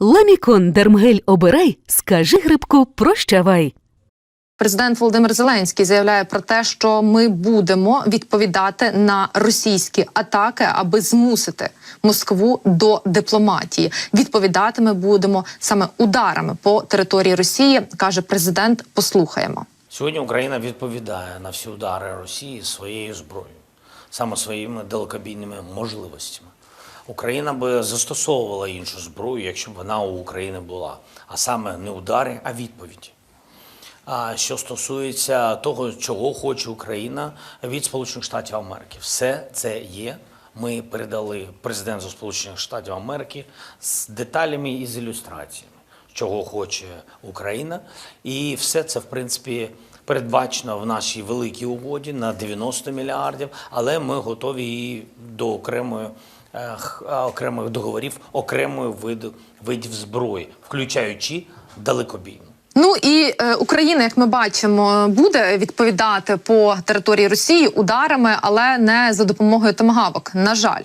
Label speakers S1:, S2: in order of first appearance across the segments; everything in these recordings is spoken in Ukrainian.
S1: Ламікон Дермгель обирай, скажи грибку прощавай.
S2: Президент Володимир Зеленський заявляє про те, що ми будемо відповідати на російські атаки, аби змусити Москву до дипломатії. Відповідати ми будемо саме ударами по території Росії, каже президент. Послухаємо.
S3: Сьогодні Україна відповідає на всі удари Росії своєю зброєю, саме своїми далекобійними можливостями. Україна би застосовувала іншу зброю, якщо б вона у України була, а саме не удари, а відповіді. А що стосується того, чого хоче Україна від Сполучених Штатів Америки, все це є. Ми передали президенту Сполучених Штатів Америки з деталями і з ілюстраціями, чого хоче Україна, і все це в принципі передбачено в нашій великій угоді на 90 мільярдів, але ми готові і до окремої окремих договорів, окремої виду видів зброї, включаючи далекобійну.
S2: Ну і е, Україна, як ми бачимо, буде відповідати по території Росії ударами, але не за допомогою томагавок. На жаль,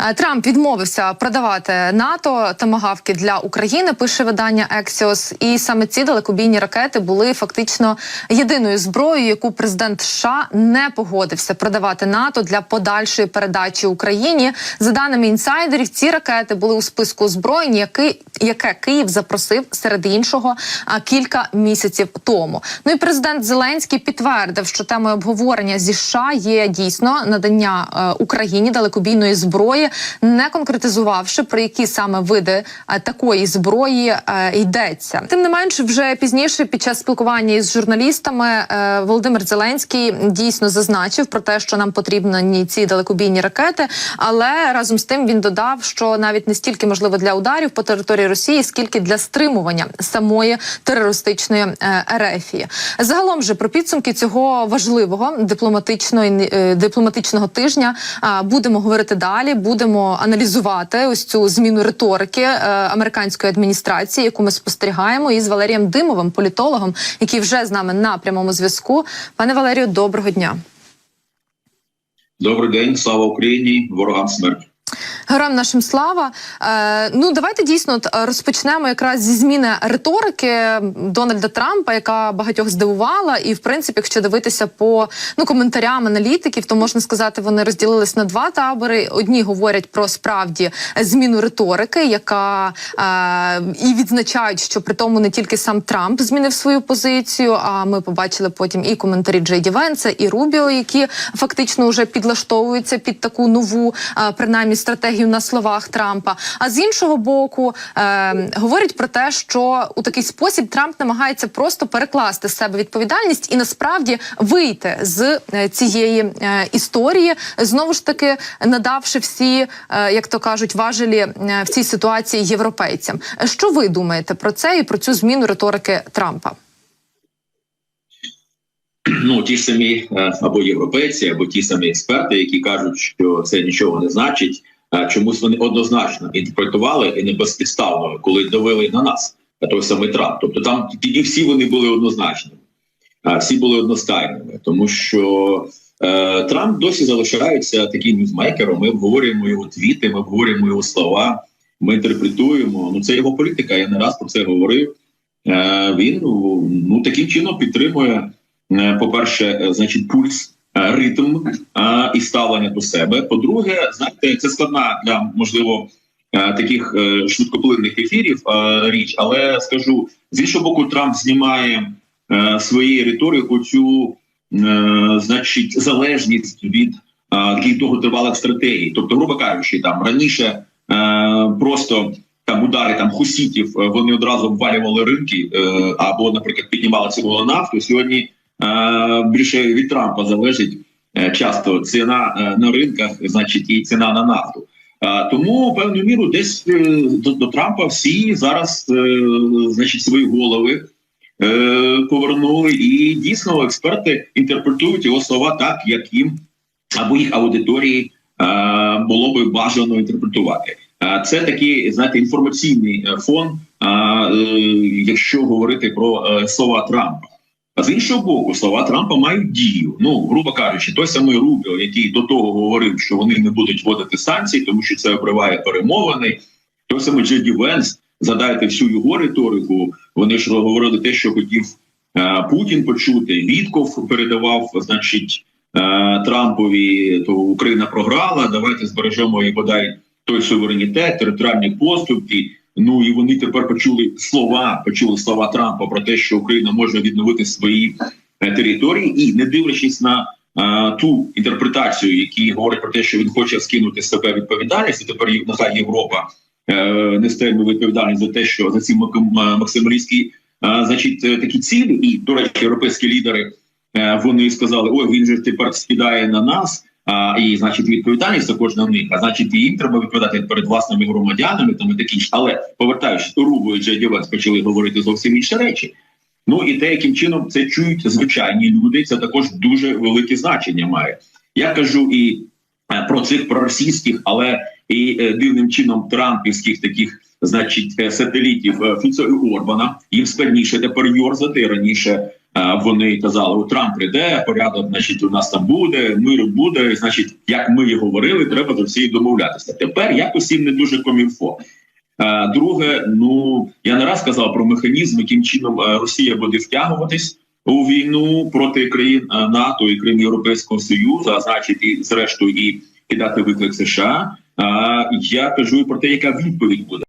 S2: Е, Трамп відмовився продавати НАТО томагавки для України. Пише видання Ексіос, і саме ці далекобійні ракети були фактично єдиною зброєю, яку президент США не погодився продавати НАТО для подальшої передачі Україні. За даними інсайдерів, ці ракети були у списку озброєнь, який яке Київ запросив серед іншого а, кілька місяців тому. Ну і президент Зеленський підтвердив, що темою обговорення зі США є дійсно надання е, Україні далекобійної зброї, не конкретизувавши про які саме види е, такої зброї е, йдеться. Тим не менше, вже пізніше, під час спілкування із журналістами, Володимир Зеленський дійсно зазначив про те, що нам потрібні ці далекобійні ракети. Але разом з тим він додав, що навіть не стільки можливо для ударів по території Росії, скільки для стримування самої терористичної е, ерефії. Загалом же про підсумки цього важливого дипломатичного е, дипломатичного тижня будемо говорити далі. Будемо аналізувати ось цю зміну риторики е, американської адміністрації, яку ми спостерігаємо, із Валерієм Димовим, політологом, який вже з нами на прямому зв'язку. Пане Валерію, доброго дня.
S4: Добрий день, слава Україні, ворогам смерть.
S2: Героям нашим слава. Е, ну давайте дійсно е, розпочнемо якраз зі зміни риторики Дональда Трампа, яка багатьох здивувала. І в принципі, якщо дивитися по ну коментарям аналітиків, то можна сказати, вони розділились на два табори. Одні говорять про справді зміну риторики, яка е, і відзначають, що при тому не тільки сам Трамп змінив свою позицію. А ми побачили потім і коментарі Джей Ді Венса, і Рубіо, які фактично вже підлаштовуються під таку нову, е, принаймні стратегію на словах Трампа. А з іншого боку, е, говорять про те, що у такий спосіб Трамп намагається просто перекласти з себе відповідальність і насправді вийти з е, цієї е, історії, знову ж таки надавши всі, е, як то кажуть, важелі е, в цій ситуації європейцям. Що ви думаєте про це і про цю зміну риторики Трампа?
S4: Ну ті ж самі е, або європейці, або ті самі експерти, які кажуть, що це нічого не значить. Чомусь вони однозначно інтерпретували і не безпідставно, коли давили на нас той самий Трамп. Тобто там тоді всі вони були однозначними, всі були одностайними, тому що е, Трамп досі залишається таким ньюзмейкером. Ми обговорюємо його твіти, ми обговорюємо його слова, ми інтерпретуємо. Ну це його політика. Я не раз про це говорив. Е, він ну, таким чином підтримує. Е, по-перше, е, значить, пульс, ритм е, і ставлення до себе. По-друге, знаєте, це складна для можливо е, таких е, швидкоплинних ефірів е, річ, але скажу з іншого боку, Трамп знімає е, своєю риторикою цю, е, значить, залежність від е, довготривалих стратегій. Тобто, грубо кажучи, там раніше е, просто. Там удари там хусітів е, вони одразу обвалювали ринки е, або, наприклад, піднімали ціну на нафту. Сьогодні Е, більше від Трампа залежить е, часто ціна е, на ринках, значить, і ціна на нафту. Е, Тому певну міру десь е, до, до Трампа всі зараз е, значить свої голови е, повернули, і дійсно експерти інтерпретують його слова так, як їм або їх аудиторії е, було би бажано інтерпретувати. Е, Це такий, знаєте, інформаційний е, фон, е, е, якщо говорити про е, слова Трампа. А з іншого боку, слова Трампа мають дію. Ну, грубо кажучи, той самий Рубіо, який до того говорив, що вони не будуть вводити санкції, тому що це обриває перемовини. Той самий Джеді Венс Задайте всю його риторику. Вони ж говорили те, що хотів е, Путін почути. Вітков передавав, значить, е, Трампові, то Україна програла. Давайте збережемо і бодай той суверенітет, територіальні поступки. Ну і вони тепер почули слова, почули слова Трампа про те, що Україна може відновити свої е, території, і не дивлячись на е, ту інтерпретацію, які говорить про те, що він хоче скинути з себе відповідальність, і тепер нехай Європа е, несе відповідальність за те, що за ці максималістські е, значить такі цілі, і до речі, європейські лідери е, вони сказали: ой, він же тепер скидає на нас. А, і значить відповідальність також на них. А значить, і їм треба відповідати перед власними громадянами там і такі ж. Але повертаючись Рубо і Джей почали говорити зовсім інші речі. Ну і те, яким чином це чують звичайні люди, це також дуже велике значення має. Я кажу і е, про цих проросійських, але і е, дивним чином трампівських таких, значить, е, сателітів Фіцо Орбана. Їм складніше тепер йорзати раніше. Е, Вони казали, у Трамп прийде, порядок, значить, у нас там буде, мир буде. Значить, як ми і говорили, треба з Росією домовлятися. Тепер якось їм не дуже комільфо. Е, Друге, ну я не раз казав про механізм, яким чином е, Росія буде втягуватись у війну проти країн НАТО і країн Європейського Союзу, а значить, і зрештою і кидати виклик США. А я кажу про те, яка відповідь буде.